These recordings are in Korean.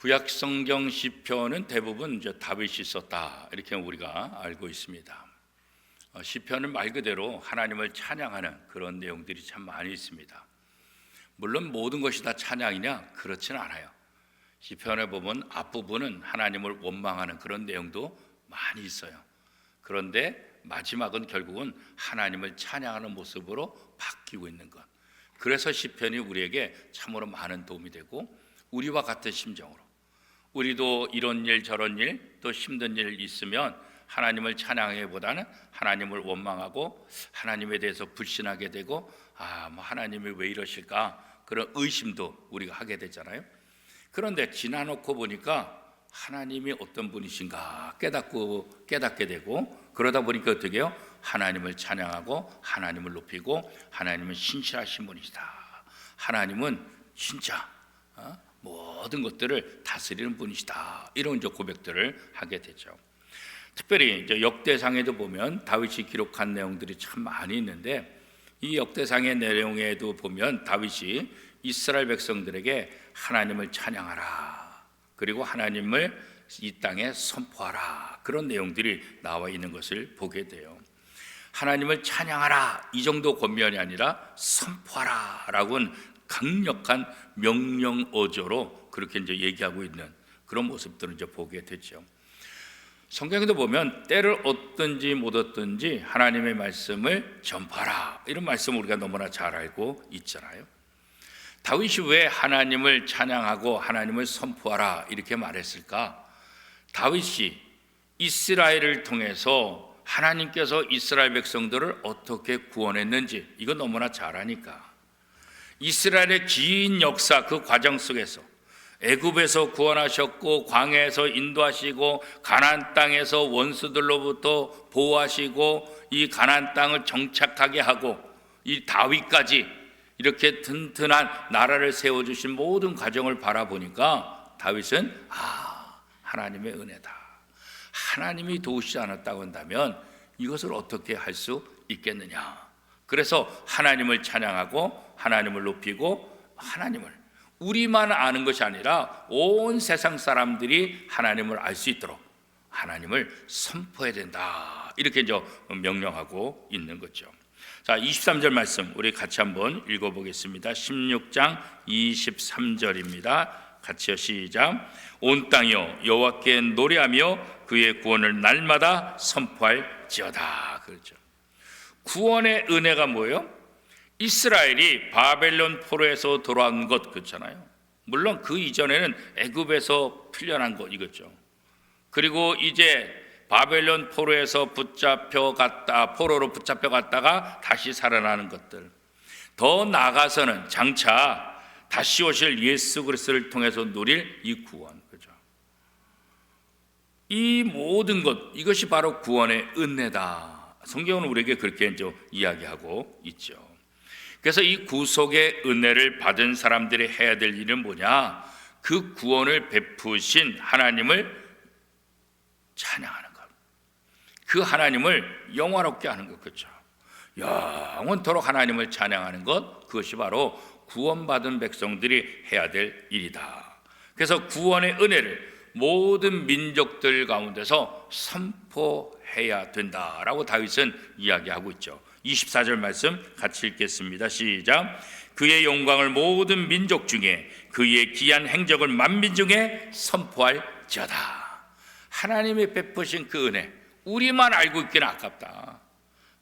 구약 성경 시편은 대부분 이제 다윗이 썼다 이렇게 우리가 알고 있습니다. 어, 시편은 말 그대로 하나님을 찬양하는 그런 내용들이 참 많이 있습니다. 물론 모든 것이 다 찬양이냐 그렇지는 않아요. 시편에 보면 앞부분은 하나님을 원망하는 그런 내용도 많이 있어요. 그런데 마지막은 결국은 하나님을 찬양하는 모습으로 바뀌고 있는 것. 그래서 시편이 우리에게 참으로 많은 도움이 되고 우리와 같은 심정으로 우리도 이런 일 저런 일 또 힘든 일 있으면 하나님을 찬양하기보다는 하나님을 원망하고 하나님에 대해서 불신하게 되고 아, 뭐 하나님이 왜 이러실까 그런 의심도 우리가 하게 되잖아요. 그런데 지나놓고 보니까 하나님이 어떤 분이신가 깨닫고 깨닫게 되고 그러다 보니까 어떻게 해요? 하나님을 찬양하고 하나님을 높이고 하나님은 신실하신 분이시다. 하나님은 진짜 어? 모든 것들을 다스리는 분이시다. 이런 이제 고백들을 하게 되죠. 특별히 이제 역대상에도 보면 다윗이 기록한 내용들이 참 많이 있는데 이 역대상의 내용에도 보면 다윗이 이스라엘 백성들에게 하나님을 찬양하라. 그리고 하나님을 이 땅에 선포하라. 그런 내용들이 나와 있는 것을 보게 돼요. 하나님을 찬양하라. 이 정도 권면이 아니라 선포하라 라고는 강력한 명령 어조로 그렇게 이제 얘기하고 있는 그런 모습들을 이제 보게 되죠. 성경에도 보면 때를 얻든지 못 얻든지 하나님의 말씀을 전파라 이런 말씀 우리가 너무나 잘 알고 있잖아요. 다윗이 왜 하나님을 찬양하고 하나님을 선포하라 이렇게 말했을까? 다윗이 이스라엘을 통해서 하나님께서 이스라엘 백성들을 어떻게 구원했는지 이거 너무나 잘 아니까. 이스라엘의 긴 역사 그 과정 속에서 애굽에서 구원하셨고 광야에서 인도하시고 가나안 땅에서 원수들로부터 보호하시고 이 가나안 땅을 정착하게 하고 이 다윗까지 이렇게 튼튼한 나라를 세워 주신 모든 과정을 바라보니까 다윗은 아, 하나님의 은혜다. 하나님이 도우시지 않았다고 한다면 이것을 어떻게 할 수 있겠느냐? 그래서 하나님을 찬양하고 하나님을 높이고 하나님을 우리만 아는 것이 아니라 온 세상 사람들이 하나님을 알 수 있도록 하나님을 선포해야 된다. 이렇게 이제 명령하고 있는 거죠. 자, 23절 말씀 우리 같이 한번 읽어 보겠습니다. 16장 23절입니다. 같이요 시작. 온 땅이여 여호와께 노래하며 그의 구원을 날마다 선포할지어다. 그렇죠. 구원의 은혜가 뭐예요? 이스라엘이 바벨론 포로에서 돌아온 것 그렇잖아요. 물론 그 이전에는 애굽에서 풀려난 것 이거죠. 그리고 이제 바벨론 포로에서 붙잡혀 갔다 포로로 붙잡혀 갔다가 다시 살아나는 것들. 더 나아가서는 장차 다시 오실 예수 그리스도를 통해서 누릴 이 구원. 그죠? 이 모든 것 이것이 바로 구원의 은혜다. 성경은 우리에게 그렇게 이제 이야기하고 있죠. 그래서 이 구속의 은혜를 받은 사람들이 해야 될 일은 뭐냐? 그 구원을 베푸신 하나님을 찬양하는 것. 그 하나님을 영화롭게 하는 것 그렇죠. 영원토록 하나님을 찬양하는 것 그것이 바로 구원받은 백성들이 해야 될 일이다. 그래서 구원의 은혜를 모든 민족들 가운데서 선포해야 된다라고 다윗은 이야기하고 있죠. 24절 말씀 같이 읽겠습니다. 시작. 그의 영광을 모든 민족 중에 그의 기한 행적을 만민 중에 선포할지어다. 하나님이 베푸신 그 은혜 우리만 알고 있기는 아깝다.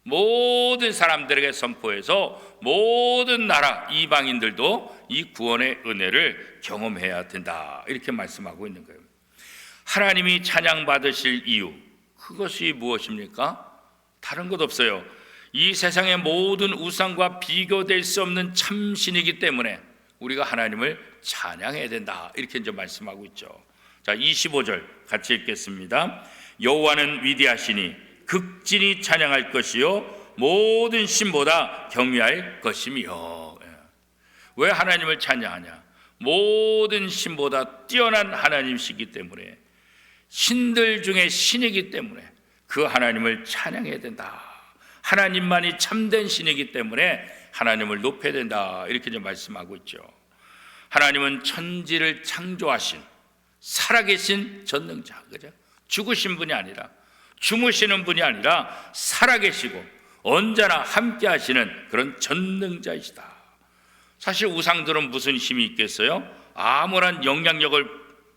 모든 사람들에게 선포해서 모든 나라 이방인들도 이 구원의 은혜를 경험해야 된다. 이렇게 말씀하고 있는 거예요. 하나님이 찬양 받으실 이유 그것이 무엇입니까? 다른 것 없어요. 이 세상의 모든 우상과 비교될 수 없는 참신이기 때문에 우리가 하나님을 찬양해야 된다. 이렇게 이제 말씀하고 있죠. 자, 25절 같이 읽겠습니다. 여호와는 위대하시니 극진히 찬양할 것이요 모든 신보다 경외할 것이며. 예. 왜 하나님을 찬양하냐? 모든 신보다 뛰어난 하나님이시기 때문에 신들 중에 신이기 때문에 그 하나님을 찬양해야 된다. 하나님만이 참된 신이기 때문에 하나님을 높여야 된다. 이렇게 좀 말씀하고 있죠. 하나님은 천지를 창조하신 살아계신 전능자, 그죠? 죽으신 분이 아니라 주무시는 분이 아니라 살아계시고 언제나 함께 하시는 그런 전능자이시다. 사실 우상들은 무슨 힘이 있겠어요? 아무런 영향력을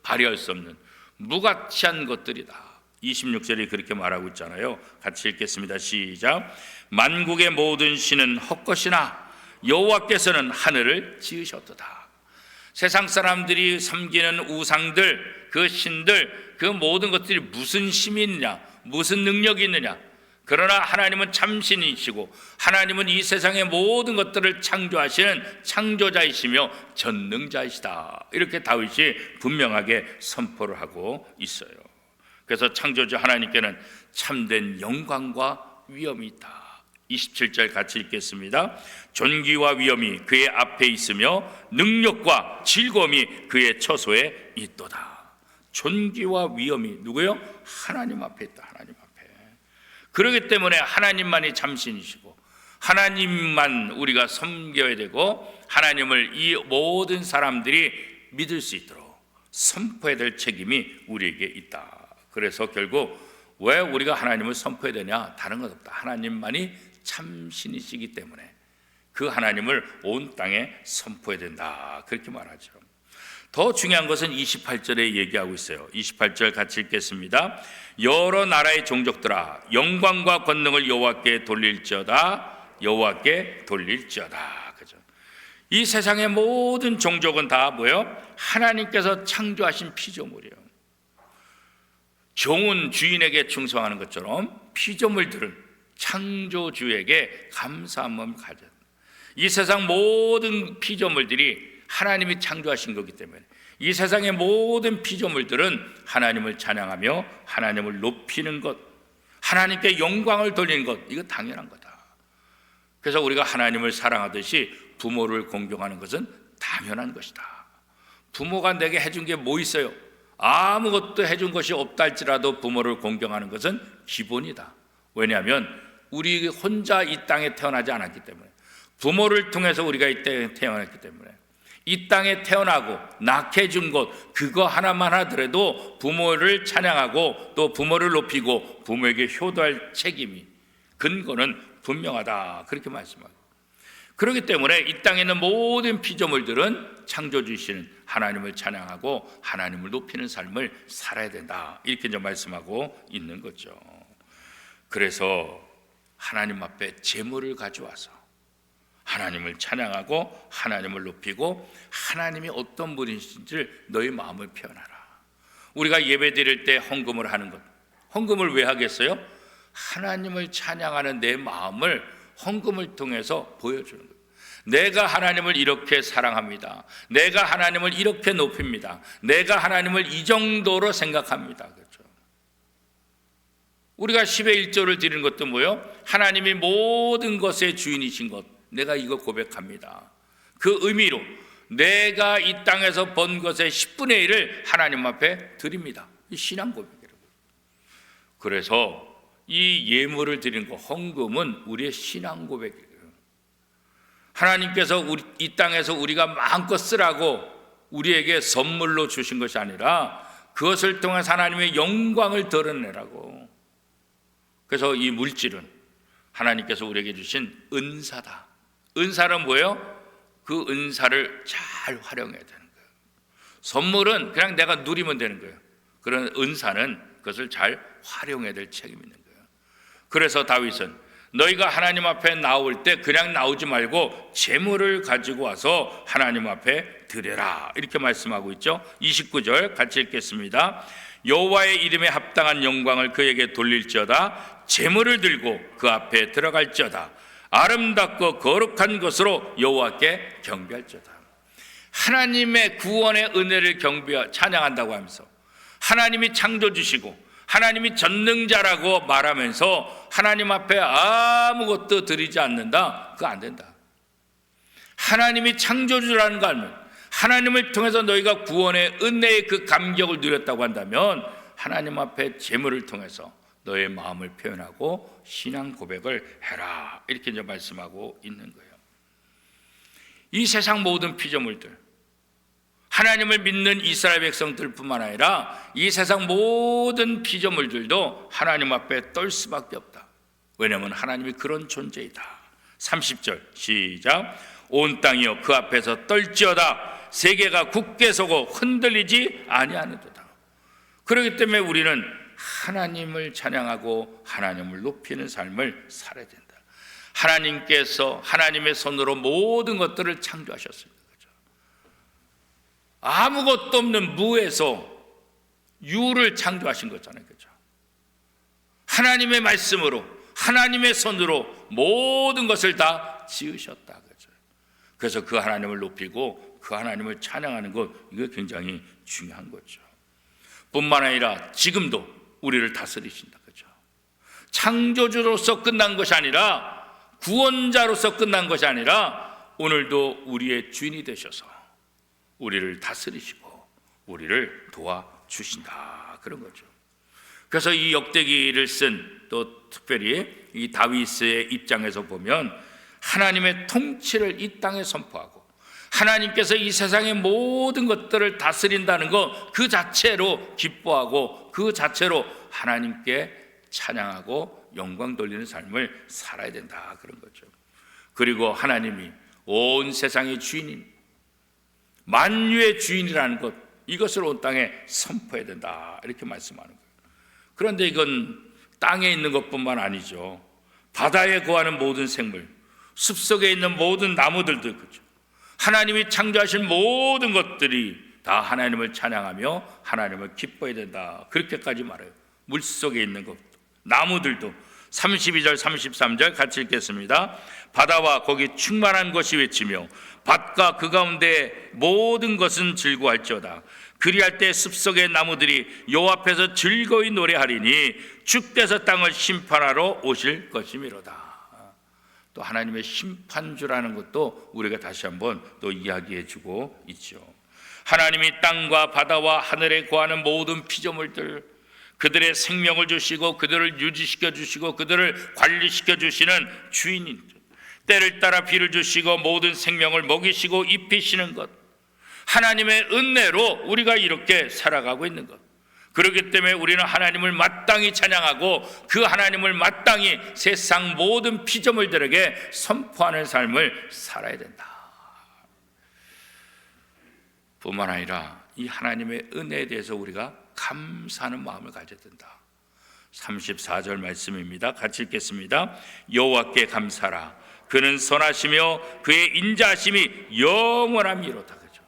발휘할 수 없는 무가치한 것들이다. 26절에 그렇게 말하고 있잖아요. 같이 읽겠습니다. 시작. 만국의 모든 신은 헛것이나 여호와께서는 하늘을 지으셨도다. 세상 사람들이 섬기는 우상들, 그 신들, 그 모든 것들이 무슨 힘이 있느냐, 무슨 능력이 있느냐. 그러나 하나님은 참신이시고 하나님은 이 세상의 모든 것들을 창조하시는 창조자이시며 전능자이시다. 이렇게 다윗이 분명하게 선포를 하고 있어요. 그래서 창조주 하나님께는 참된 영광과 위엄이 있다. 27절 같이 읽겠습니다. 존귀와 위엄이 그의 앞에 있으며 능력과 즐거움이 그의 처소에 있도다. 존귀와 위엄이 누구요? 하나님 앞에 있다. 하나님 앞에. 그렇기 때문에 하나님만이 참신이시고 하나님만 우리가 섬겨야 되고 하나님을 이 모든 사람들이 믿을 수 있도록 선포해야 될 책임이 우리에게 있다. 그래서 결국 왜 우리가 하나님을 선포해야 되냐? 다른 것 없다. 하나님만이 참신이시기 때문에 그 하나님을 온 땅에 선포해야 된다. 그렇게 말하죠. 더 중요한 것은 28절에 얘기하고 있어요. 28절 같이 읽겠습니다. 여러 나라의 종족들아 영광과 권능을 여호와께 돌릴지어다. 여호와께 돌릴지어다. 그죠? 이 세상의 모든 종족은 다 뭐요? 하나님께서 창조하신 피조물이에요. 종은 주인에게 충성하는 것처럼 피조물들은 창조주에게 감사한 마음을 가져. 이 세상 모든 피조물들이 하나님이 창조하신 거기 때문에 이 세상의 모든 피조물들은 하나님을 찬양하며 하나님을 높이는 것, 하나님께 영광을 돌리는 것, 이거 당연한 거다. 그래서 우리가 하나님을 사랑하듯이 부모를 공경하는 것은 당연한 것이다. 부모가 내게 해준 게 뭐 있어요? 아무것도 해준 것이 없다 할지라도 부모를 공경하는 것은 기본이다. 왜냐하면 우리 혼자 이 땅에 태어나지 않았기 때문에 부모를 통해서 우리가 이 땅에 태어났기 때문에 이 땅에 태어나고 낳게 준것 그거 하나만 하더라도 부모를 찬양하고 또 부모를 높이고 부모에게 효도할 책임이 근거는 분명하다. 그렇게 말씀하고. 그렇기 때문에 이 땅에 있는 모든 피조물들은 창조 주시는 하나님을 찬양하고 하나님을 높이는 삶을 살아야 된다. 이렇게 이제 말씀하고 있는 거죠. 그래서 하나님 앞에 제물을 가져와서 하나님을 찬양하고 하나님을 높이고 하나님이 어떤 분이신지를 너희 마음을 표현하라. 우리가 예배 드릴 때 헌금을 하는 것. 헌금을 왜 하겠어요? 하나님을 찬양하는 내 마음을 헌금을 통해서 보여주는 거예요. 내가 하나님을 이렇게 사랑합니다. 내가 하나님을 이렇게 높입니다. 내가 하나님을 이 정도로 생각합니다. 그렇죠? 우리가 10의 1조를 드리는 것도 뭐요? 하나님이 모든 것의 주인이신 것. 내가 이거 고백합니다. 그 의미로 내가 이 땅에서 번 것의 10분의 1을 하나님 앞에 드립니다. 신앙 고백이라고. 그래서 이 예물을 드리는 거 헌금은 우리의 신앙 고백이에요. 하나님께서 우리, 이 땅에서 우리가 마음껏 쓰라고 우리에게 선물로 주신 것이 아니라 그것을 통해 하나님의 영광을 드러내라고. 그래서 이 물질은 하나님께서 우리에게 주신 은사다. 은사는 뭐예요? 그 은사를 잘 활용해야 되는 거예요. 선물은 그냥 내가 누리면 되는 거예요. 그런 은사는 그것을 잘 활용해야 될 책임이 있는 거예요. 그래서 다윗은 너희가 하나님 앞에 나올 때 그냥 나오지 말고 재물을 가지고 와서 하나님 앞에 드려라. 이렇게 말씀하고 있죠. 29절 같이 읽겠습니다. 여호와의 이름에 합당한 영광을 그에게 돌릴지어다 재물을 들고 그 앞에 들어갈지어다 아름답고 거룩한 것으로 여호와께 경배할지어다. 하나님의 구원의 은혜를 경배 찬양한다고 하면서 하나님이 창조 주시고 하나님이 전능자라고 말하면서 하나님 앞에 아무것도 드리지 않는다. 그거 안 된다. 하나님이 창조주라는 거 알면 하나님을 통해서 너희가 구원의 은혜의 그 감격을 누렸다고 한다면 하나님 앞에 재물을 통해서 너의 마음을 표현하고 신앙 고백을 해라. 이렇게 이제 말씀하고 있는 거예요. 이 세상 모든 피조물들 하나님을 믿는 이스라엘 백성들뿐만 아니라 이 세상 모든 피조물들도 하나님 앞에 떨 수밖에 없다. 왜냐하면 하나님이 그런 존재이다. 30절 시작. 온 땅이여 그 앞에서 떨지어다. 세계가 굳게 서고 흔들리지 아니하는도다. 그렇기 때문에 우리는 하나님을 찬양하고 하나님을 높이는 삶을 살아야 된다. 하나님께서 하나님의 손으로 모든 것들을 창조하셨습니다. 아무것도 없는 무에서 유를 창조하신 거잖아요. 그죠? 하나님의 말씀으로 하나님의 손으로 모든 것을 다 지으셨다. 그죠? 그래서 그 하나님을 높이고 그 하나님을 찬양하는 것 이거 굉장히 중요한 거죠. 뿐만 아니라 지금도 우리를 다스리신다. 그죠? 창조주로서 끝난 것이 아니라 구원자로서 끝난 것이 아니라 오늘도 우리의 주인이 되셔서 우리를 다스리시고 우리를 도와주신다. 그런 거죠. 그래서 이 역대기를 쓴 또 특별히 이 다윗의 입장에서 보면 하나님의 통치를 이 땅에 선포하고 하나님께서 이 세상의 모든 것들을 다스린다는 것 그 자체로 기뻐하고 그 자체로 하나님께 찬양하고 영광 돌리는 삶을 살아야 된다 그런 거죠. 그리고 하나님이 온 세상의 주인인 만유의 주인이라는 것 이것을 온 땅에 선포해야 된다 이렇게 말씀하는 거예요. 그런데 이건 땅에 있는 것뿐만 아니죠. 바다에 거하는 모든 생물, 숲속에 있는 모든 나무들도 그죠. 하나님이 창조하신 모든 것들이 다 하나님을 찬양하며 하나님을 기뻐해야 된다. 그렇게까지 말해요. 물 속에 있는 것, 나무들도 32절 33절 같이 읽겠습니다. 바다와 거기 충만한 것이 외치며 밭과 그 가운데 모든 것은 즐거할지어다. 그리할 때 숲속의 나무들이 요 앞에서 즐거이 노래하리니 주께서 땅을 심판하러 오실 것이미로다. 또 하나님의 심판주라는 것도 우리가 다시 한번 또 이야기해 주고 있죠. 하나님이 땅과 바다와 하늘에 거하는 모든 피조물들 그들의 생명을 주시고 그들을 유지시켜 주시고 그들을 관리시켜 주시는 주인인 때를 따라 비를 주시고 모든 생명을 먹이시고 입히시는 것 하나님의 은혜로 우리가 이렇게 살아가고 있는 것. 그렇기 때문에 우리는 하나님을 마땅히 찬양하고 그 하나님을 마땅히 세상 모든 피조물들에게 선포하는 삶을 살아야 된다. 뿐만 아니라 이 하나님의 은혜에 대해서 우리가 감사하는 마음을 가져야 된다. 34절 말씀입니다. 같이 읽겠습니다. 여호와께 감사라. 그는 선하시며 그의 인자하심이 영원함이로다. 그죠?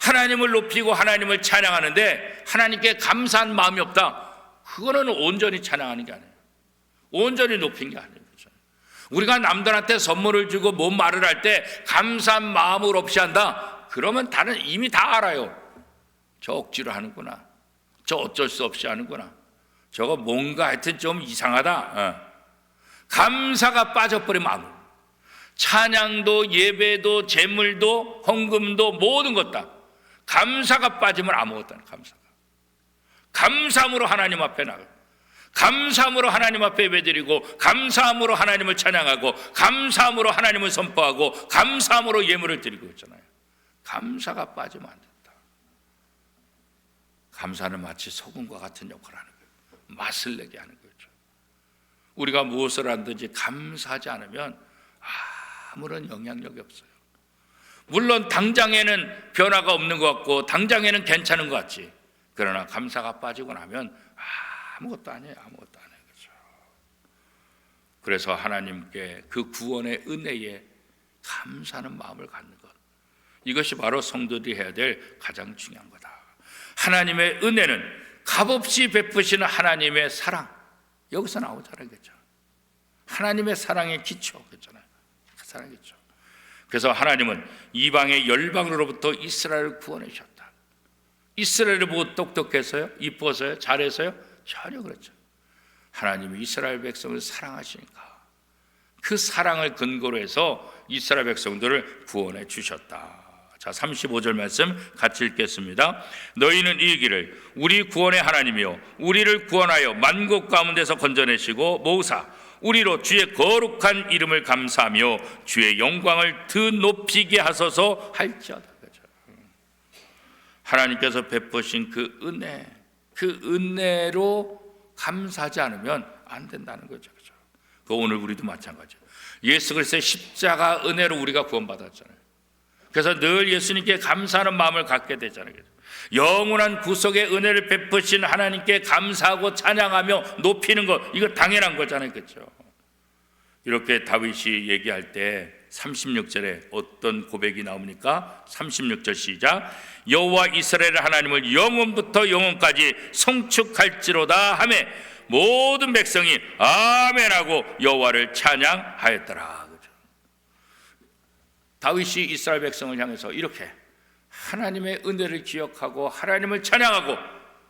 하나님을 높이고 하나님을 찬양하는데 하나님께 감사한 마음이 없다. 그거는 온전히 찬양하는 게 아니에요. 온전히 높인 게 아니에요. 그죠? 우리가 남들한테 선물을 주고 뭔 말을 할 때 감사한 마음을 없이 한다. 그러면 다른 이미 다 알아요. 저 억지로 하는구나. 저 어쩔 수 없이 하는구나. 저거 뭔가 하여튼 좀 이상하다. 어. 감사가 빠져버리면 아무. 찬양도 예배도 재물도 헌금도 모든 것 다. 감사가 빠지면 아무것도 안 감사가. 감사함으로 하나님 앞에 나가. 감사함으로 하나님 앞에 예배드리고 감사함으로 하나님을 찬양하고 감사함으로 하나님을 선포하고 감사함으로 예물을 드리고 있잖아요. 감사가 빠지면 안 된다. 감사는 마치 소금과 같은 역할을 하는 거예요. 맛을 내게 하는 거죠. 우리가 무엇을 하든지 감사하지 않으면 아무런 영향력이 없어요. 물론 당장에는 변화가 없는 것 같고 당장에는 괜찮은 것 같지. 그러나 감사가 빠지고 나면 아무것도 아니에요. 아무것도 아니에요. 그렇죠? 그래서 하나님께 그 구원의 은혜에 감사하는 마음을 갖는 것. 이것이 바로 성도들이 해야 될 가장 중요한 거다. 하나님의 은혜는 값없이 베푸시는 하나님의 사랑. 여기서 나오잖아요. 하나님의 사랑의 기초. 그 사랑이죠. 그래서 하나님은 이방의 열방으로부터 이스라엘을 구원하셨다. 이스라엘을 보고 똑똑해서요? 이뻐서요? 잘해서요? 전혀 그렇죠. 하나님이 이스라엘 백성을 사랑하시니까 그 사랑을 근거로 해서 이스라엘 백성들을 구원해 주셨다. 자, 35절 말씀 같이 읽겠습니다. 너희는 이 길을 우리 구원의 하나님이요 우리를 구원하여 만국 가운데서 건져내시고 모으사 우리로 주의 거룩한 이름을 감사하며 주의 영광을 드 높이게 하소서 할지어다. 하나님께서 베푸신 그 은혜, 그 은혜로 감사하지 않으면 안 된다는 거죠. 그 오늘 우리도 마찬가지예요. 예수 그리스도의 십자가 은혜로 우리가 구원받았잖아요. 그래서 늘 예수님께 감사하는 마음을 갖게 되잖아요. 영원한 구속의 은혜를 베푸신 하나님께 감사하고 찬양하며 높이는 것 이거 당연한 거잖아요. 그렇죠? 이렇게 다윗이 얘기할 때 36절에 어떤 고백이 나옵니까? 36절 시작. 여호와 이스라엘 하나님을 영원부터 영원까지 성축할지로다 하매 모든 백성이 아멘하고 여호와를 찬양하였더라. 다윗이 이스라엘 백성을 향해서 이렇게 하나님의 은혜를 기억하고 하나님을 찬양하고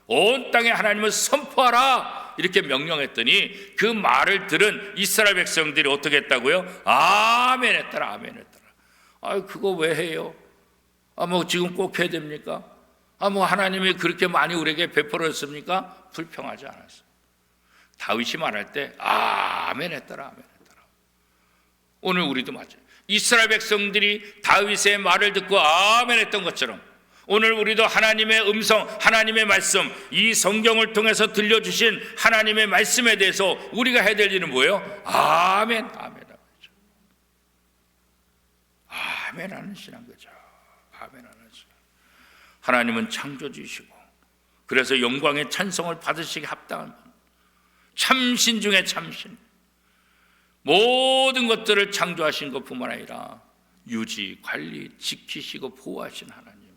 온 땅에 하나님을 선포하라 이렇게 명령했더니 그 말을 들은 이스라엘 백성들이 어떻게 했다고요? 아멘 했더라 아멘 했더라 아 그거 왜 해요? 아 뭐 지금 꼭 해야 됩니까? 아 뭐 하나님이 그렇게 많이 우리에게 베풀었습니까? 불평하지 않았어 다윗이 말할 때 아멘 했더라 아멘 했더라 오늘 우리도 맞아요 이스라엘 백성들이 다윗의 말을 듣고 아멘 했던 것처럼 오늘 우리도 하나님의 음성, 하나님의 말씀, 이 성경을 통해서 들려주신 하나님의 말씀에 대해서 우리가 해야 될 일은 뭐예요? 아멘, 아멘, 아멘. 하는 신앙 거죠. 아멘 하는 신앙. 하나님은 창조주이시고, 그래서 영광의 찬성을 받으시기 합당한 분. 참신 중에 참신. 모든 것들을 창조하신 것뿐만 아니라 유지, 관리, 지키시고 보호하신 하나님.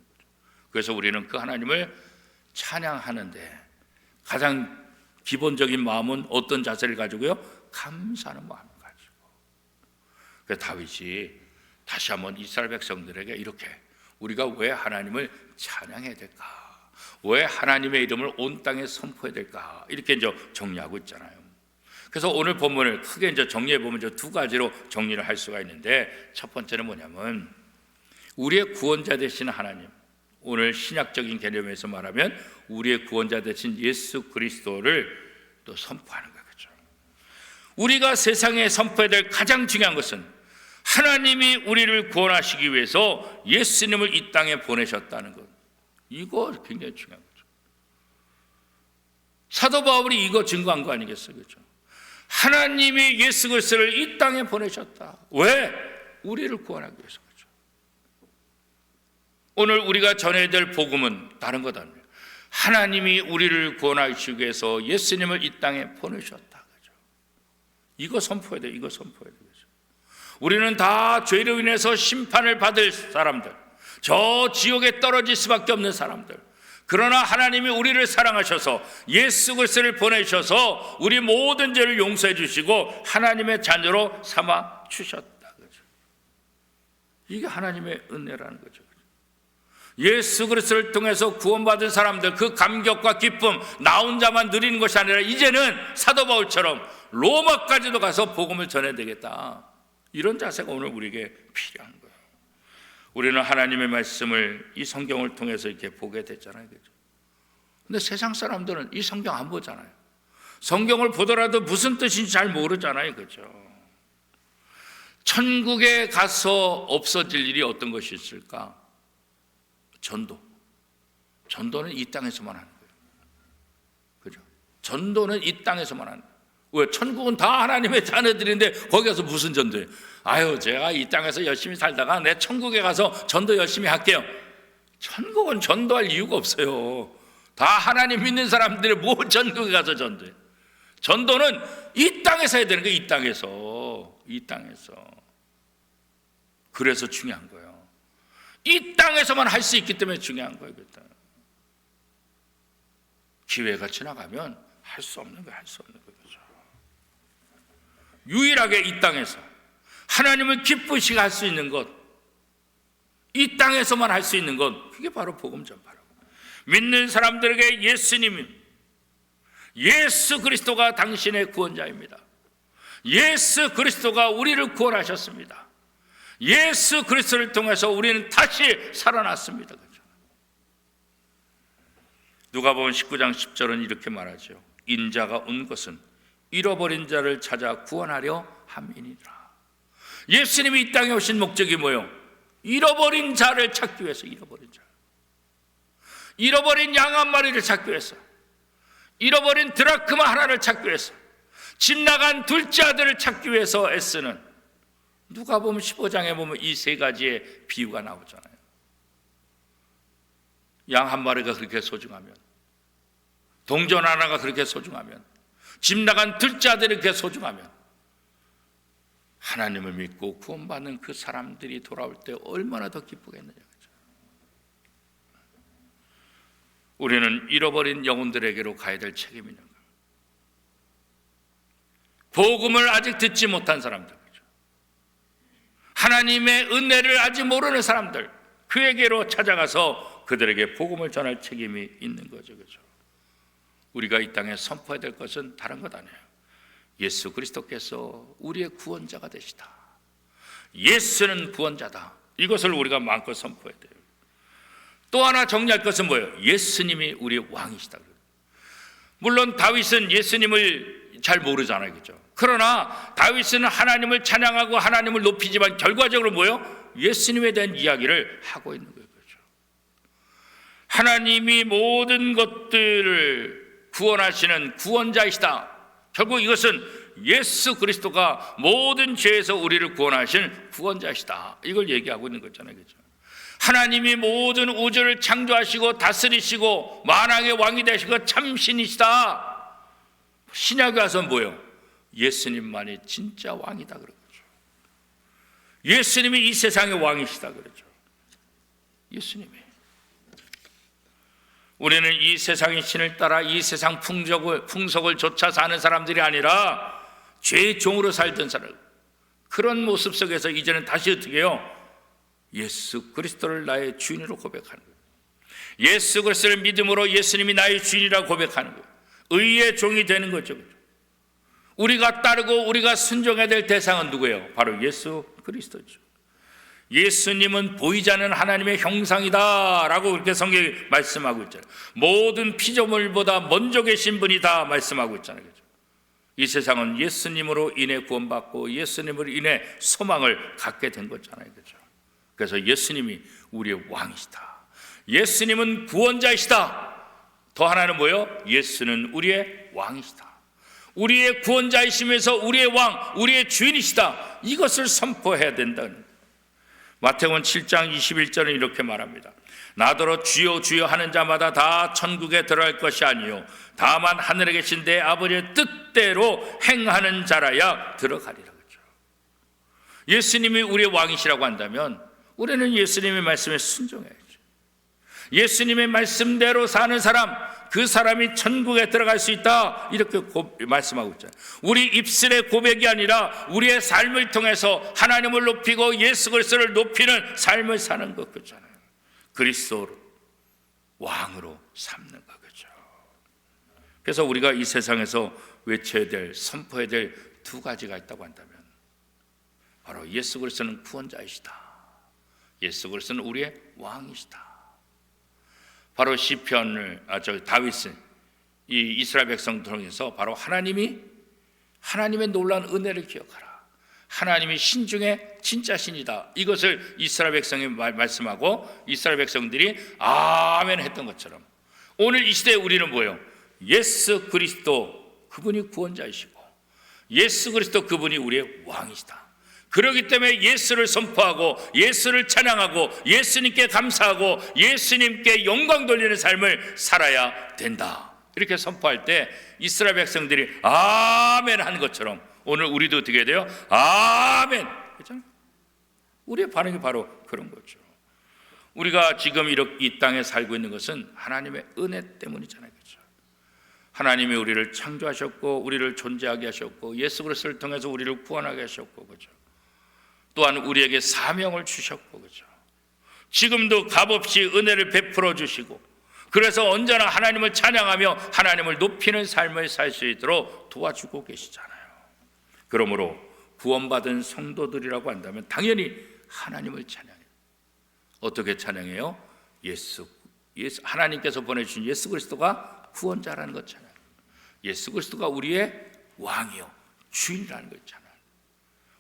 그래서 우리는 그 하나님을 찬양하는데 가장 기본적인 마음은 어떤 자세를 가지고요? 감사하는 마음을 가지고. 그 다윗이 다시 한번 이스라엘 백성들에게 이렇게 우리가 왜 하나님을 찬양해야 될까? 왜 하나님의 이름을 온 땅에 선포해야 될까? 이렇게 이제 정리하고 있잖아요. 그래서 오늘 본문을 크게 이제 정리해 보면 두 가지로 정리를 할 수가 있는데 첫 번째는 뭐냐면 우리의 구원자 되신 하나님 오늘 신약적인 개념에서 말하면 우리의 구원자 되신 예수 그리스도를 또 선포하는 거죠. 우리가 세상에 선포해야 될 가장 중요한 것은 하나님이 우리를 구원하시기 위해서 예수님을 이 땅에 보내셨다는 것. 이거 굉장히 중요한 거죠. 사도 바울이 이거 증거한 거 아니겠어요? 그죠? 하나님이 예수 그리스도를 이 땅에 보내셨다. 왜? 우리를 구원하기 위해서. 오늘 우리가 전해야 될 복음은 다른 것 아닙니다. 하나님이 우리를 구원하시기 위해서 예수님을 이 땅에 보내셨다. 그죠? 이거 선포해야 돼. 이거 선포해야 돼. 그죠? 우리는 다 죄로 인해서 심판을 받을 사람들, 저 지옥에 떨어질 수밖에 없는 사람들. 그러나 하나님이 우리를 사랑하셔서 예수 그리스도를 보내셔서 우리 모든 죄를 용서해 주시고 하나님의 자녀로 삼아 주셨다. 그죠? 이게 하나님의 은혜라는 거죠. 예수 그리스도를 통해서 구원받은 사람들 그 감격과 기쁨 나 혼자만 누리는 것이 아니라 이제는 사도 바울처럼 로마까지도 가서 복음을 전해야 되겠다. 이런 자세가 오늘 우리에게 필요한 거예요. 우리는 하나님의 말씀을 이 성경을 통해서 이렇게 보게 됐잖아요. 그죠? 근데 세상 사람들은 이 성경 안 보잖아요. 성경을 보더라도 무슨 뜻인지 잘 모르잖아요. 그죠? 천국에 가서 없어질 일이 어떤 것이 있을까? 전도. 전도는 이 땅에서만 하는 거예요. 그죠? 전도는 이 땅에서만 하는 거예요. 왜? 천국은 다 하나님의 자녀들인데 거기 가서 무슨 전도예요? 아유, 제가 이 땅에서 열심히 살다가 내 천국에 가서 전도 열심히 할게요. 천국은 전도할 이유가 없어요. 다 하나님 믿는 사람들이 뭐 전국에 가서 전도해? 전도는 이 땅에서 해야 되는 거예요. 이 땅에서. 이 땅에서. 그래서 중요한 거예요. 이 땅에서만 할 수 있기 때문에 중요한 거예요. 그때. 기회가 지나가면 할 수 없는 거예요. 할 수 없는 거죠. 유일하게 이 땅에서 하나님을 기쁘시게 할 수 있는 것, 이 땅에서만 할 수 있는 것, 그게 바로 복음 전파라고. 믿는 사람들에게 예수님이 예수 그리스도가 당신의 구원자입니다. 예수 그리스도가 우리를 구원하셨습니다. 예수 그리스도를 통해서 우리는 다시 살아났습니다. 그죠? 누가 보면 19장 10절은 이렇게 말하죠. 인자가 온 것은 잃어버린 자를 찾아 구원하려 함이니라. 예수님이 이 땅에 오신 목적이 뭐요? 잃어버린 자를 찾기 위해서 잃어버린 자. 잃어버린 양 한 마리를 찾기 위해서 잃어버린 드라크마 하나를 찾기 위해서 집 나간 둘째 아들을 찾기 위해서 애쓰는 누가 보면 15장에 보면 이 세 가지의 비유가 나오잖아요. 양 한 마리가 그렇게 소중하면 동전 하나가 그렇게 소중하면 집 나간 둘째 아들이 그렇게 소중하면 하나님을 믿고 구원받는 그 사람들이 돌아올 때 얼마나 더 기쁘겠느냐. 우리는 잃어버린 영혼들에게로 가야 될 책임이 있는. 복음을 아직 듣지 못한 사람들? 하나님의 은혜를 아직 모르는 사람들, 그에게로 찾아가서 그들에게 복음을 전할 책임이 있는 거죠, 그죠? 우리가 이 땅에 선포해야 될 것은 다른 것 아니에요. 예수 그리스도께서 우리의 구원자가 되시다. 예수는 구원자다. 이것을 우리가 마음껏 선포해야 돼요. 또 하나 정리할 것은 뭐예요? 예수님이 우리의 왕이시다. 물론 다윗은 예수님을 잘 모르잖아요. 그죠? 그러나 다윗은 하나님을 찬양하고 하나님을 높이지만 결과적으로 뭐예요? 예수님에 대한 이야기를 하고 있는 거예요. 그죠? 하나님이 모든 것들을 구원하시는 구원자이시다. 결국 이것은 예수 그리스도가 모든 죄에서 우리를 구원하신 구원자시다. 이걸 얘기하고 있는 거잖아요. 그죠? 하나님이 모든 우주를 창조하시고 다스리시고 만왕의 왕이 되시고 참신이시다. 신약에 와서 뭐예요? 예수님만이 진짜 왕이다 그러죠. 예수님이 이 세상의 왕이시다 그러죠. 예수님이. 우리는 이 세상의 신을 따라 이 세상 풍속을, 풍속을 쫓아 사는 사람들이 아니라 죄의 종으로 살던 사람. 그런 모습 속에서 이제는 다시 어떻게 해요? 예수 그리스도를 나의 주인으로 고백하는 거예요. 예수 그리스도를 믿음으로 예수님이 나의 주인이라고 고백하는 거예요. 의의 종이 되는 거죠. 우리가 따르고 우리가 순종해야 될 대상은 누구예요? 바로 예수 그리스도죠. 예수님은 보이지 않는 하나님의 형상이다라고 그렇게 성경이 말씀하고 있잖아요. 모든 피조물보다 먼저 계신 분이다 말씀하고 있잖아요. 그죠? 이 세상은 예수님으로 인해 구원받고 예수님으로 인해 소망을 갖게 된 거잖아요. 그죠? 그래서 예수님이 우리의 왕이시다. 예수님은 구원자이시다. 더 하나는 뭐요? 예수는 우리의 왕이시다. 우리의 구원자이시면서 우리의 왕, 우리의 주인이시다. 이것을 선포해야 된다는. 마태복음 7장 21절은 이렇게 말합니다. 나더러 주여 주여 하는 자마다 다 천국에 들어갈 것이 아니요 다만 하늘에 계신 내 아버지의 뜻대로 행하는 자라야 들어가리라 그죠. 예수님이 우리의 왕이시라고 한다면 우리는 예수님의 말씀에 순종해야죠. 예수님의 말씀대로 사는 사람 그 사람이 천국에 들어갈 수 있다 이렇게 고, 말씀하고 있잖아요. 우리 입술의 고백이 아니라 우리의 삶을 통해서 하나님을 높이고 예수 그리스도를 높이는 삶을 사는 것 그잖아요. 그리스도를 왕으로 삼는 것 그죠. 그래서 우리가 이 세상에서 외쳐야 될 선포해야 될 두 가지가 있다고 한다면 바로 예수 그리스도는 구원자이시다. 예수 그리스도는 우리의 왕이시다. 바로 시편을 아, 저 다윗은 이 이스라엘 백성 통해서 바로 하나님이 하나님의 놀라운 은혜를 기억하라. 하나님이 신 중에 진짜 신이다. 이것을 이스라엘 백성이 말씀하고 이스라엘 백성들이 아멘 했던 것처럼 오늘 이 시대에 우리는 뭐예요? 예수 그리스도 그분이 구원자이시고 예수 그리스도 그분이 우리의 왕이시다. 그러기 때문에 예수를 선포하고 예수를 찬양하고 예수님께 감사하고 예수님께 영광 돌리는 삶을 살아야 된다. 이렇게 선포할 때 이스라엘 백성들이 아멘 하는 것처럼 오늘 우리도 어떻게 돼요? 아멘. 그렇죠? 우리의 반응이 바로 그런 거죠. 우리가 지금 이렇게 이 땅에 살고 있는 것은 하나님의 은혜 때문이잖아요. 그렇죠? 하나님이 우리를 창조하셨고 우리를 존재하게 하셨고 예수 그리스도를 통해서 우리를 구원하게 하셨고 그렇죠? 또한 우리에게 사명을 주셨고 그죠. 지금도 값없이 은혜를 베풀어 주시고 그래서 언제나 하나님을 찬양하며 하나님을 높이는 삶을 살 수 있도록 도와주고 계시잖아요. 그러므로 구원받은 성도들이라고 한다면 당연히 하나님을 찬양해요. 어떻게 찬양해요? 예수, 예수 하나님께서 보내주신 예수 그리스도가 구원자라는 것 찬양. 예수 그리스도가 우리의 왕이요 주인이라는 것 찬양.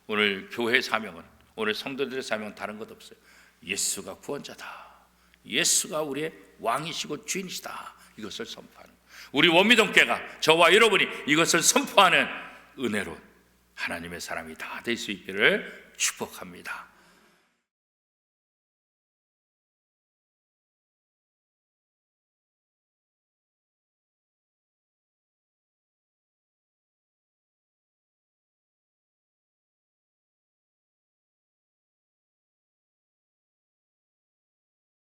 오늘 교회 사명은 오늘 성도들의 사명은 다른 것 없어요. 예수가 구원자다. 예수가 우리의 왕이시고 주인이시다. 이것을 선포하는. 우리 원미동교가 저와 여러분이 이것을 선포하는 은혜로 하나님의 사람이 다 될 수 있기를 축복합니다.